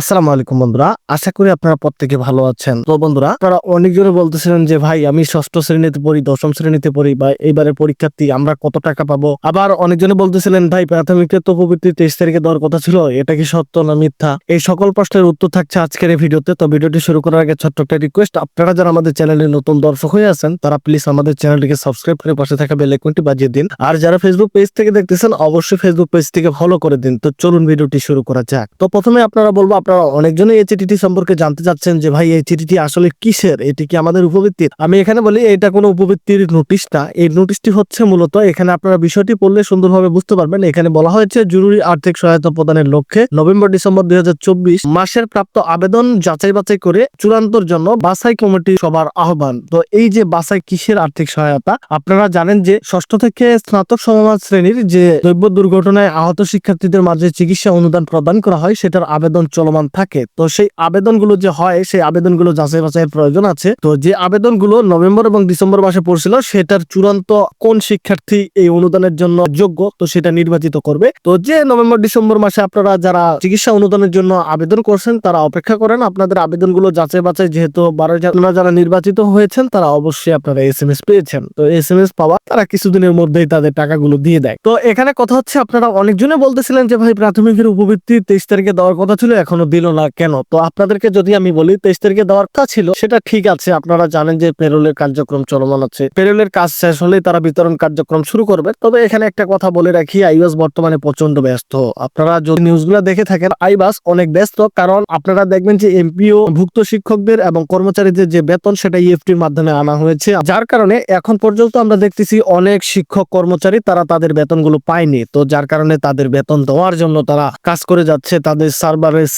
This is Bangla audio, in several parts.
আসসালামু আলাইকুম বন্ধুরা, আশা করি আপনারা প্রত্যেকে ভালো আছেন। তো বন্ধুরা, আপনারা অনেকজনে বলতেছিলেন যে, ভাই, আমি ষষ্ঠ শ্রেণীতে পড়ি, দশম শ্রেণীতে পড়ি, বা এইবারের পরীক্ষার্থী, আমরা কত টাকা পাবো? আবার অনেকজনে বলতেছিলেন, ভাই প্রাথমিকের তো প্রবৃত্তি তেইশ তারিখে দেওয়ার কথা ছিল, এটা কি সত্য না মিথ্যা? এই সকল প্রশ্নের উত্তর থাকছে আজকের এই ভিডিওতে, তো ভিডিওটি শুরু করার আগে ছোট্ট একটা রিকোয়েস্ট আপনারা যারা আমাদের চ্যানেলে নতুন দর্শক হয়ে আছেন, তারা প্লিজ আমাদের চ্যানেলটিকে সাবস্ক্রাইব করে পাশে থাকা বেল আইকনটি বাজিয়ে দিন। আর যারা ফেসবুক পেজ থেকে দেখতেছেন, অবশ্যই ফেসবুক পেজ থেকে ফলো করে দিন। তো চলুন ভিডিওটি শুরু করা যাক। তো প্রথমে আপনারা বলব আপনারা অনেকজনই এই চিঠিটি সম্পর্কে জানতে চাচ্ছেন যে ভাই, এই চিঠিটি আসলে কিসের? এটি কি আমাদের উপবৃত্তির? আমি এখানে বলি, এটা কোনো উপবৃত্তির নোটিশ না। এই নোটিশটি হচ্ছে মূলত, এখানে আপনারা বিষয়টি পড়লে সুন্দরভাবে বুঝতে পারবেন। এখানে বলা হয়েছে, জরুরি আর্থিক সহায়তা প্রদানের লক্ষ্যে নভেম্বর ডিসেম্বর দুই মাসের প্রাপ্ত আবেদন যাচাই বাছাই করে চূড়ান্তর জন্য বাছাই কমিটি সবার আহ্বান। তো এই যে বাছাই কিসের আর্থিক সহায়তা? আপনারা জানেন যে ষষ্ঠ থেকে স্নাতক সমমান শ্রেণির যে দৈব দুর্ঘটনায় আহত শিক্ষার্থীদের মাঝে চিকিৎসা অনুদান প্রদান করা হয়, সেটার আবেদন চলমান থাকে। তো সেই আবেদনগুলো যে হয়, সেই আবেদনগুলো যাচাই বাছাইয়ের প্রয়োজন আছে। তো যে আবেদনগুলো নভেম্বর এবং ডিসেম্বর মাসে পড়ছিল, সেটার চূড়ান্ত কোন শিক্ষার্থী এই অনুদানের জন্য যোগ্য, তো সেটা নির্বাচিত করবে। তো যে নভেম্বর, ডিসেম্বর মাসে আপনারা যারা চিকিৎসা অনুদানের জন্য আবেদন করছেন, তারা অপেক্ষা করেন। আপনাদের আবেদনগুলো যাচাই বাছাই যেহেতু বারো আপনারা যারা নির্বাচিত হয়েছেন, তারা অবশ্যই আপনারা এস এম এস পেয়েছেন। তো এস এম এস পাওয়া, তারা কিছুদিনের মধ্যেই তাদের টাকাগুলো দিয়ে দেয়। তো এখানে কথা হচ্ছে, আপনারা অনেকজনে বলতেছিলেন যে, ভাই, প্রাথমিকের উপবৃত্তি তেইশ তারিখে দেওয়ার কথা ছিল, এখনও দিল না কেন? তো আপনাদেরকে যদি আমি বলি, তেইশ তারিখে দেওয়ার কথা ছিল, সেটা ঠিক আছে। আপনারা জানেন যে পেরোলের কার্যক্রম চলমান আছে। পেরোলের কাজ শেষ হলেই তারা বিতরণ কার্যক্রম শুরু করবে। তবে এখানে একটা কথা বলে রাখি, আইবাস বর্তমানে প্রচণ্ড ব্যস্ত। আপনারা যদি নিউজগুলো দেখে থাকেন, আইবাস অনেক ব্যস্ত, কারণ আপনারা দেখবেন যে এমপিও, ভুক্ত শিক্ষকদের এবং কর্মচারীদের যে বেতন, সেটা ইএফটির মাধ্যমে আনা হয়েছে। যার কারণে এখন পর্যন্ত আমরা দেখতেছি অনেক শিক্ষক কর্মচারী, তারা তাদের বেতনগুলো পায়নি। তো যার কারণে তাদের বেতন দেওয়ার জন্য তারা কাজ করে যাচ্ছে, তাদের সার্ভারের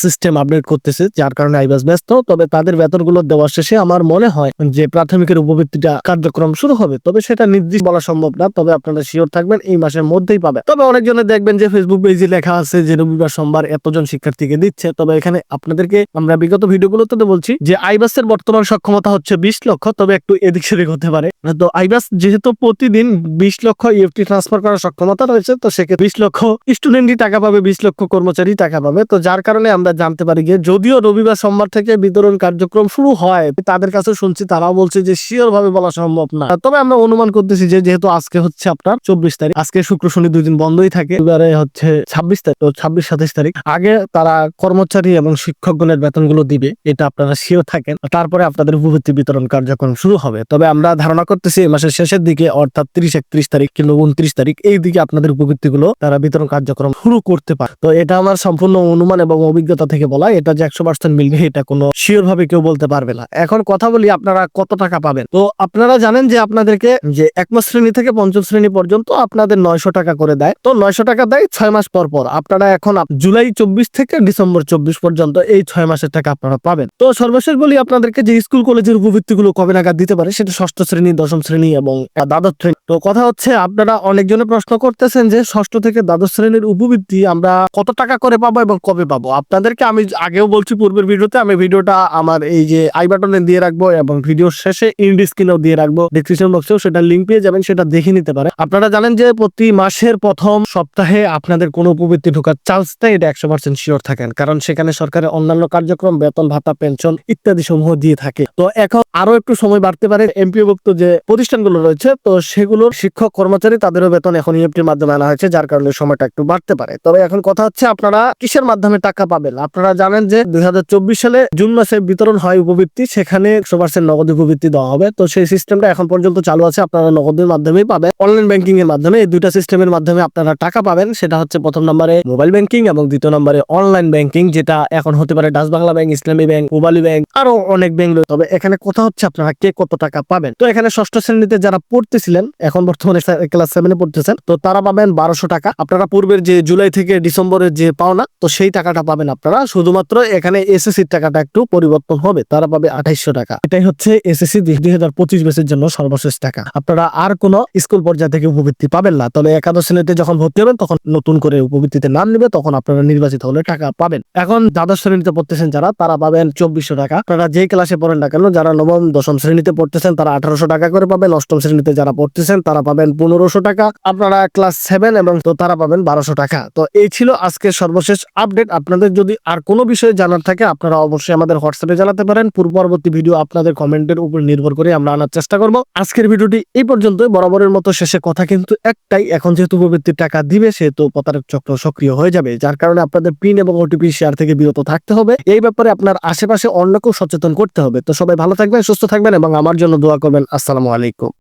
আপডেট করতেছে, যার কারণে আইবাস ব্যস্ত। তবে তাদের বেতনগুলো দেওয়ার শেষে আমার মনে হয় যে প্রাথমিকের উপবৃত্তিটা কার্যক্রম শুরু হবে। তবে সেটা নির্দিষ্ট বলা সম্ভব না, তবে আপনারা শিওর থাকবেন এই মাসের মধ্যেই পাবে তবে অনেকজনে দেখবেন যে ফেসবুক পেজে লেখা আছে যে রবিবার সোমবার এতজন শিক্ষার্থীকে দিচ্ছে। তবে এখানে আপনাদেরকে আমরা বিগত ভিডিওগুলোতে বলছি যে আইবাসের বর্তমান সক্ষমতা হচ্ছে বিশ লক্ষ, তবে একটু এদিক সেদিক হতে পারে। তো আইবাস যেহেতু প্রতিদিন বিশ লক্ষ ইএফটি ট্রান্সফার করার সক্ষমতা রয়েছে, তো সেক্ষেত্রে বিশ লক্ষ স্টুডেন্টই টাকা পাবে, বিশ লক্ষ কর্মচারী টাকা পাবে। তো যার কারণে আমরা জানতে পারি যে যদিও রবিবার সোমবার থেকে বিতরণ কার্যক্রম শুরু হয়, তাদের কাছে শুনছি, তারাও বলছে যে শিওর ভাবে বলা সম্ভব না। তবে আমরা অনুমান করতেছি যেহেতু আজকে হচ্ছে আপনার চব্বিশ তারিখ, আজকে শুক্র শনি দুই দিন বন্ধই থাকে এবারে হচ্ছে ছাব্বিশ তারিখ, তো ছাব্বিশ সাতাইশ তারিখ। আগে তারা কর্মচারী এবং শিক্ষকগণের বেতনগুলো দিবে, এটা আপনারা শিওর থাকেন। তারপরে আপনাদের উপবৃত্তি বিতরণ কার্যক্রম শুরু হবে। তবে আমরা ধারণা করতেছি এই মাসের শেষের দিকে, অর্থাৎ তিরিশ, একত্রিশ তারিখ কিংবা উনত্রিশ তারিখ, এই দিকে আপনাদের উপবৃত্তিগুলো তারা বিতরণ কার্যক্রম শুরু করতে পারে। তো এটা আমার সম্পূর্ণ অনুমান এবং অভিজ্ঞতা থেকে বলা, এটা যে একশো পার্সেন্ট মিলবে, এটা কোনো শিওর ভাবে কেউ বলতে পারবে না। এখন কথা বলি আপনারা কত টাকা পাবেন? তো আপনারা জানেন যে আপনাদেরকে যে একমাস শ্রেণি থেকে পঞ্চম শ্রেণি পর্যন্ত আপনাদের নয়শো টাকা করে দেয়। তো নয়শো টাকা দেয় ছয় মাস পর পর। আপনারা এখন জুলাই চব্বিশ থেকে ডিসেম্বর চব্বিশ পর্যন্ত এই ছয় মাসের টাকা আপনারা পাবেন। তো সর্বশেষ বলি আপনাদেরকে যে স্কুল, কলেজের উপবৃত্তিগুলো কবে নাগাদ দিতে পারে, সেটা ষষ্ঠ শ্রেণি, দশম শ্রেণি এবং দ্বাদশ শ্রেণি। তো কথা হচ্ছে, আপনারা অনেকজনে প্রশ্ন করতেছেন যে ষষ্ঠ থেকে দ্বাদশ শ্রেণির উপবৃত্তি আমরা কত টাকা করে পাবো এবং কবে পাবো? আপনাদেরকে আমি আগেও বলছি পূর্বের ভিডিওতে, আমি ভিডিওটা আমার এই যে আই বাটনে দিয়ে রাখব এবং ভিডিওর শেষে ইন্ডি স্ক্রিনেও দিয়ে রাখব। ডিসক্রিপশন বক্সেও সেটা লিঙ্ক পেয়ে যাবেন, সেটা দেখে নিতে পারে আপনারা জানেন যে প্রতি মাসের প্রথম সপ্তাহে আপনাদের কোনো উপবৃত্তি ঢোকার চান্স নেই এটা একশো পার্সেন্ট শিওর থাকেন কারণ সেখানে সরকারের অন্যান্য কার্যক্রম, বেতন, ভাতা পেনশন ইত্যাদি সমূহ দিয়ে থাকে। তো এখন আরও একটু সময় বাড়তে পারে এমপিওভুক্ত যে প্রতিষ্ঠানগুলো রয়েছে, তো সেগুলোর শিক্ষক, কর্মচারী তাদেরও বেতন এখন ইএফটির মাধ্যমে আনা হয়েছে, যার কারণে সময়টা একটু বাড়তে পারে। তবে এখন কথা হচ্ছে আপনারা কিসের মাধ্যমে টাকা পাবেন? আপনারা জানেন যে দুই হাজার চব্বিশ সালে জুন মাসে বিতরণ হয় উপবৃত্তি, সেখানে একশো পার্সেন্ট নগদ উপবৃত্তি দেওয়া হবে। তো সেই সিস্টেমটা এখন পর্যন্ত চালু আছে, আপনারা নগদের মাধ্যমেই পাবেন। অনলাইন ব্যাংকিং এর মাধ্যমে এই দুইটা সিস্টেমের মাধ্যমে আপনারা টাকা পাবেন। সেটা হচ্ছে প্রথম নম্বরে মোবাইল ব্যাংকিং এবং দ্বিতীয় নম্বরে অনলাইন ব্যাংকিং, যেটা এখন হতে পারে ডাচ বাংলা ব্যাংক, ইসলামী ব্যাংক মোবাইল ব্যাংক, আরও অনেক ব্যাংক রয়েছে। তবে এখানে কথা হচ্ছে আপনারা কে কত টাকা পাবেন? তো এখানে ষষ্ঠ শ্রেণীতে যারা পড়তেছিলেন, এখন বর্তমানে ক্লাস সেভেনে পড়তেছেন, তো তারা পাবেন বারোশো টাকা। আপনারা পূর্বের যে জুলাই থেকে ডিসেম্বরের যে পাওনা, তো সেই টাকাটা পাবেন আপনারা। শুধুমাত্র এখানে এসএসসির টাকাটা একটু পরিবর্তন হবে, তারা পাবে আঠাইশশো টাকা। এটাই হচ্ছে এসএসসি দুই হাজার পঁচিশ বেসের জন্য সর্বশেষ টাকা। আপনারা আর কোনো স্কুল পর্যায় থেকে উপবৃত্তি পাবেন না তবে একাদশ শ্রেণীতে যখন ভর্তি হবেন, তখন নতুন করে উপবৃত্তিতে নাম নেবে, তখন আপনারা নির্বাচিত হলে টাকা পাবেন। এখন দ্বাদশ শ্রেণীতে পড়তেছেন যারা, তারা পাবেন চব্বিশশো টাকা। আপনারা যে ক্লাসে পড়েন না কেন, যারা নবম, দশম শ্রেণীতে পড়তেছেন, তারা আঠারোশো টাকা করে পাবেন। অষ্টম শ্রেণীতে যারা পড়তেছেন, তারা পাবেন পনেরোশো টাকা। আপনারা ক্লাস সেভেন এবং তো তারা পাবেন বারোশো টাকা। তো এই ছিল আজকের সর্বশেষ আপডেট আপনাদের যদি আর কোনো বিষয়ে জানার থাকে আপনারা অবশ্যই আমাদের হোয়াটসঅ্যাপে জানাতে পারেন। পূর্ব পরবর্তী ভিডিও আপনাদের কমেন্টের উপর নির্ভর করে আমরা আনার চেষ্টা করব। আজকের ভিডিওটি এই পর্যন্ত বরাবরের মতো শেষে কথা কিন্তু একটাই, এখন যেহেতু প্রবৃত্তির টাকা দিবে, সেহেতু প্রতারক চক্র সক্রিয় হয়ে যাবে, যার কারণে আপনাদের পিন এবং ওটিপি শেয়ার থেকে বিরত থাকতে হবে। এই ব্যাপারে আপনার আশেপাশে অন্যকেও সচেতন করতে হবে। তো সবাই ভালো থাকবেন, সুস্থ থাকবেন এবং আমার জন্য দোয়া করবেন। আসসালামু আলাইকুম।